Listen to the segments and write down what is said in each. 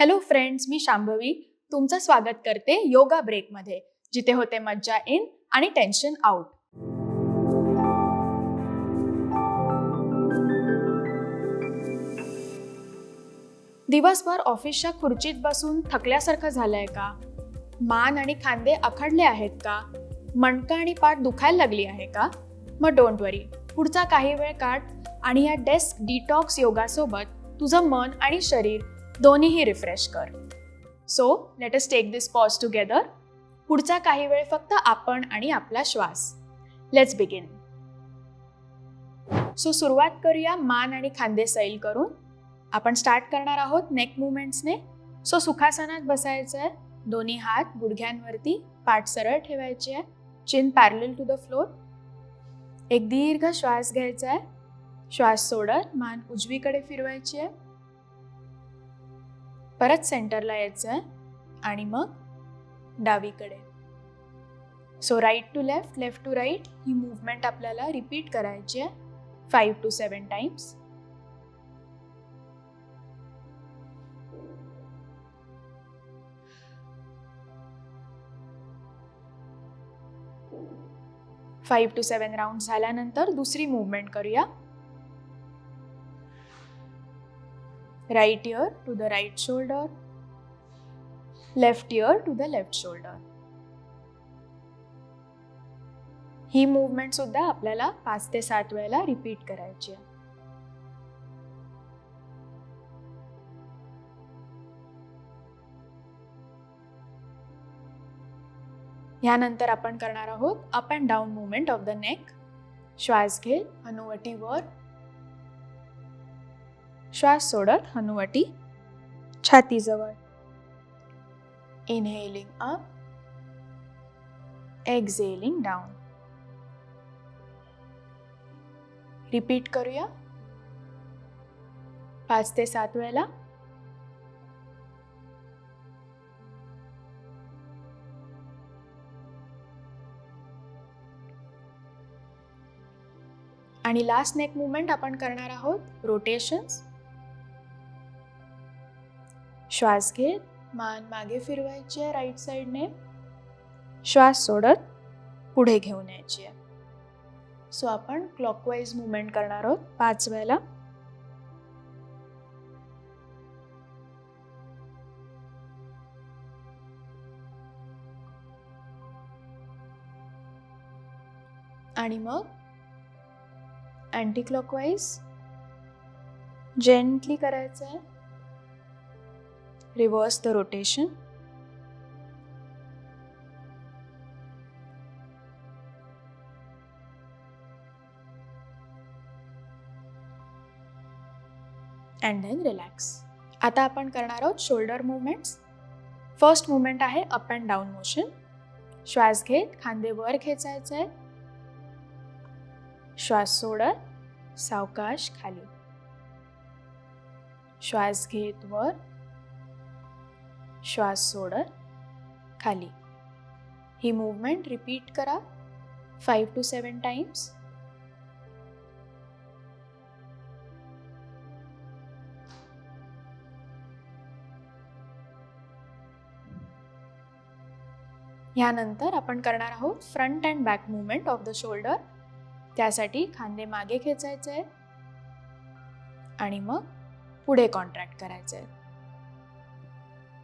Hello friends मी शांभवी. तुमचं स्वागत करते योगा ब्रेकमध्ये जिथे होते मज्जा इन आणि टेन्शन आउट दिवसभर ऑफिसच्या खुर्चीत बसून थकल्यासारखं झालंय का? मान आणि खांदे आखडले आहेत का? मणकं आणि पाठ दुखायला लागली आहे का? मग डोंट वरी पुढचा काही वेळ काढ आणि या डेस्क डिटॉक्स योगासोबत तुझं मन आणि शरीर दोन्हीही रिफ्रेश कर. So let us take this pause together पुढचा काही वेळ फक्त आपण आणि आपला श्वास. लेट्स बिगिन सो सुरुवात करूया मान आणि खांदे सैल करून. आपण स्टार्ट करणार आहोत नेक मुवमेंट्सने सो सुखासनात बसायचं आहे दोन्ही हात गुडघ्यांवरती पाठ सरळ ठेवायची आहे. Chin parallel to the floor एक दीर्घ श्वास घ्यायचा आहे. श्वास सोडत मान उजवीकडे फिरवायची आहे. परत सेंटरला यायचं आहे आणि मग डावीकडे. So right to left left to right he movement आपल्याला रिपीट करायची आहे five to seven times five to seven round झाल्यानंतर दुसरी मूवमेंट करूया. Right ear to the right shoulder left ear to the left shoulder he movement सुद्धा आपल्याला पाच ते सात वेळेला रिपीट करायची आहे. यानंतर आपण करणार आहोत up and down movement of the neck श्वास घे हनुवटी वर. श्वास सोडत हनुवटी छातीजवळ. Inhaling up exhaling down repeat करूया. पाच ते सात वेळेला. आणि लास्ट नेक मुवमेंट आपण करणार आहोत रोटेशन्स श्वास घेत मान मागे फिरवायची आहे राईट साईडने श्वास सोडत पुढे घेऊन यायची आहे. सो आपण क्लॉकवाईज मुवमेंट करणार आहोत पाच वेळेला. आणि मग अँटी क्लॉकवाईज जेंटली करायचं आहे. Reverse the rotation and then relax आता आपण करणार आहोत शोल्डर मुवमेंट्स फर्स्ट मुवमेंट आहे अप अँड डाऊन मोशन श्वास घेत खांदे वर खेचायचे आहे श्वास सोडत सावकाश खाली. श्वास घेत वर श्वास सोडत खाली. ही मूवमेंट रिपीट करा. फाईव्ह टू सेवन टाइम्स ह्यानंतर आपण करणार आहोत front and back movement of the shoulder त्यासाठी खांदे मागे खेचायचे. आहेत आणि मग पुढे कॉन्ट्रॅक्ट करायचे. आहेत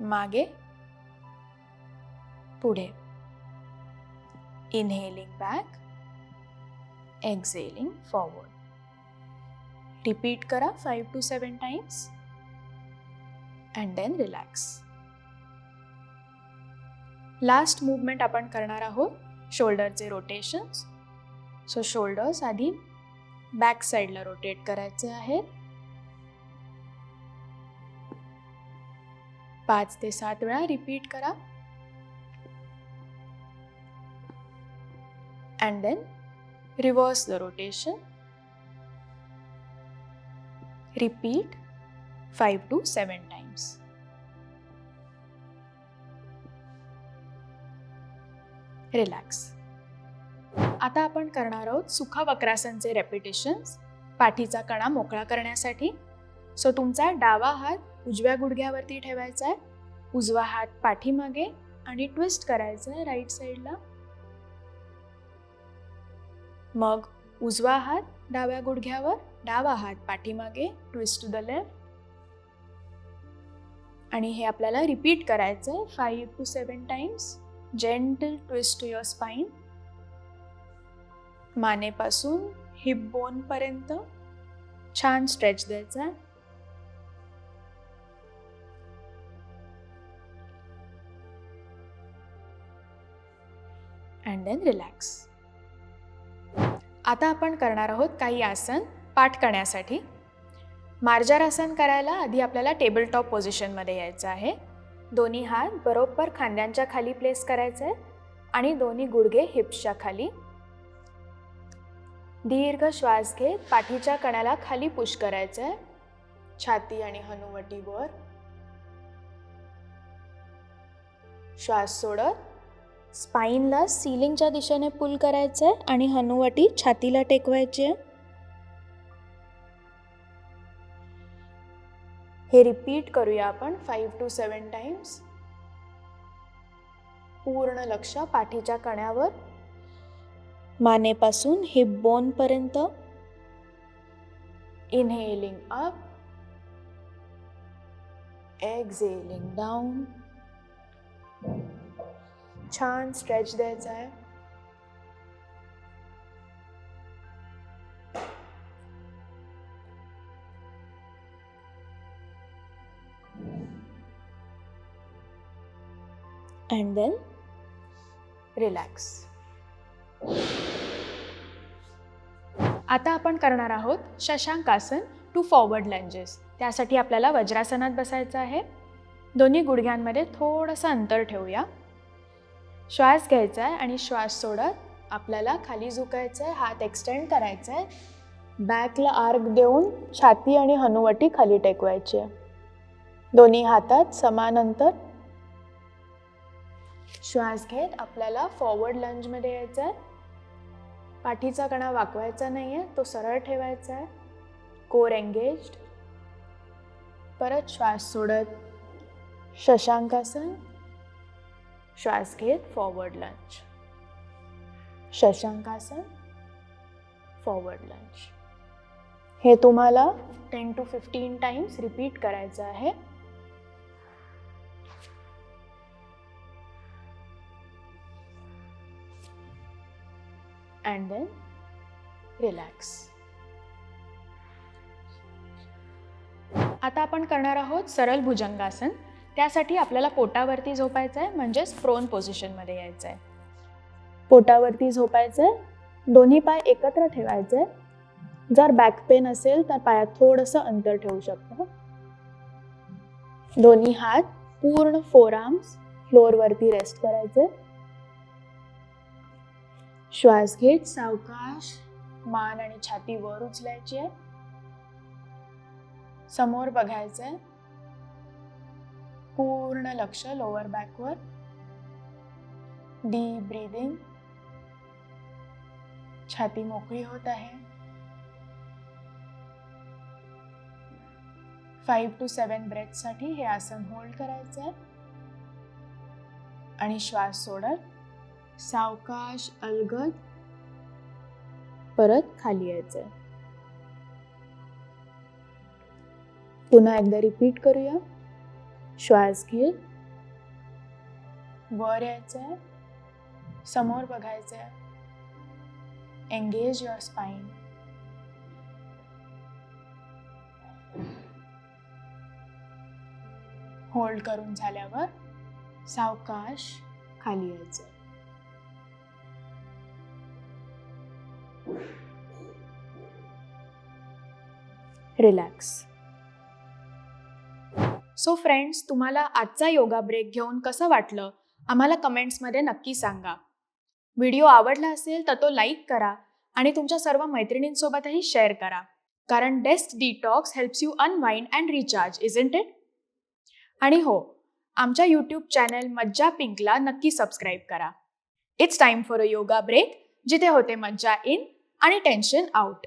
मागे. पुढे. Inhaling back exhaling forward repeat करा five to seven times and then relax last movement आपण करणार आहोत. शोल्डरचे रोटेशन्स सो शोल्डर्स आधी बॅक साईडला रोटेट करायचे आहेत. पाच ते सात वेळा रिपीट करा. And then reverse the rotation repeat five to seven times relax आता आपण करणार आहोत सुखा वक्रासनचे रेपिटेशन्स पाठीचा कणा मोकळा करण्यासाठी. सो तुमचा डावा हात उजव्या गुडघ्यावरती ठेवायचा आहे. उजवा हात पाठीमागे आणि ट्विस्ट करायचा आहे राईट साईडला मग उजवा हात डाव्या गुडघ्यावर डावा हात पाठीमागे ट्विस्ट टू द लेफ्ट आणि हे आपल्याला रिपीट करायचं आहे five to seven times gentle twist to your spine मानेपासून hip बोनपर्यंत छान स्ट्रेच द्यायचा आहे. अँड देन रिलॅक्स आता आपण करणार आहोत काही आसन पाठ करण्यासाठी. मार्जार आसन करायला आधी आपल्याला टेबल टॉप पोझिशनमध्ये यायचं आहे. दोन्ही हात बरोबर खांद्यांच्या खाली प्लेस करायचे आहे आणि दोन्ही गुडघे हिप्सच्या खाली. दीर्घ श्वास घेत पाठीच्या कण्याला खाली पुश करायचं आहे छाती आणि हनुवटीवर. श्वास सोडत स्पाईनला सिलिंगच्या दिशेने पुल करायचं आहे आणि हनुवटी छातीला टेकवायची आहे हे रिपीट करूया आपण फाईव्ह टू सेवन टाइम्स पूर्ण लक्ष पाठीच्या कण्यावर. मानेपासून हिप बोनपर्यंत इनहेलिंग अप एक्झेलिंग डाऊन छान स्ट्रेच द्यायचा आहे. अँड देन रिलॅक्स आता आपण करणार आहोत शशांकासन टू फॉरवर्ड लंजेस त्यासाठी आपल्याला वज्रासनात बसायचं आहे. दोन्ही गुडघ्यांमध्ये थोडंसं अंतर ठेवूया. श्वास घ्यायचा आहे आणि श्वास सोडत आपल्याला खाली झुकायचं आहे हात एक्सटेंड करायचा आहे. बॅकला आर्क देऊन छाती आणि हनुवटी खाली टेकवायची आहे. दोन्ही हातात समान अंतर श्वास घेत आपल्याला फॉरवर्ड लंजमध्ये यायचं आहे. पाठीचा कणा वाकवायचा नाही आहे तो सरळ ठेवायचा आहे. कोर एंगेज्ड परत श्वास सोडत. शशांकासन. श्वास घेत forward lunge Shashankasana forward lunge हे तुम्हाला ten to fifteen times repeat करायचं आहे. अँड देन रिलॅक्स आता आपण करणार आहोत सरल भुजंगासन. त्यासाठी आपल्याला पोटावरती झोपायचं आहे म्हणजेच प्रोन पोझिशनमध्ये यायचं आहे पोटावरती झोपायचं आहे दोन्ही पाय एकत्र ठेवायचे जर बॅक पेन असेल तर पायात थोडंसं अंतर ठेवू शकतो. दोन्ही हात पूर्ण फोर आर्म्स फ्लोअरवरती रेस्ट करायचे. श्वास घेत सावकाश मान आणि छाती वर उचलायची. आहे समोर बघायचंय पूर्ण लक्ष लोअर बॅकवर डीप ब्रीदिंग छाती मोकळी होत आहे. फाईव्ह टू सेवन ब्रेथसाठी हे आसन होल्ड करायचं आहे. आणि श्वास सोडत सावकाश अलगद परत खाली यायचंय पुन्हा एकदा रिपीट करूया. श्वास घेत वर यायचंय समोर बघायचंय. एंगेज युअर स्पाईन होल्ड करून झाल्यावर सावकाश खाली यायचं रिलॅक्स सो फ्रेंड्स तुम्हाला आजचा योगा ब्रेक घेऊन कसं वाटलं? आम्हाला कमेंट्समध्ये नक्की सांगा. व्हिडिओ आवडला असेल तर तो लाईक करा आणि तुमच्या सर्व मैत्रिणींसोबतही शेअर करा. कारण desk detox helps you unwind and recharge ease into it आणि हो आमच्या यूट्यूब चॅनल मज्जा पिंकला नक्की सबस्क्राईब करा. It's time for a yoga break जिथे होते मज्जा इन आणि टेन्शन आउट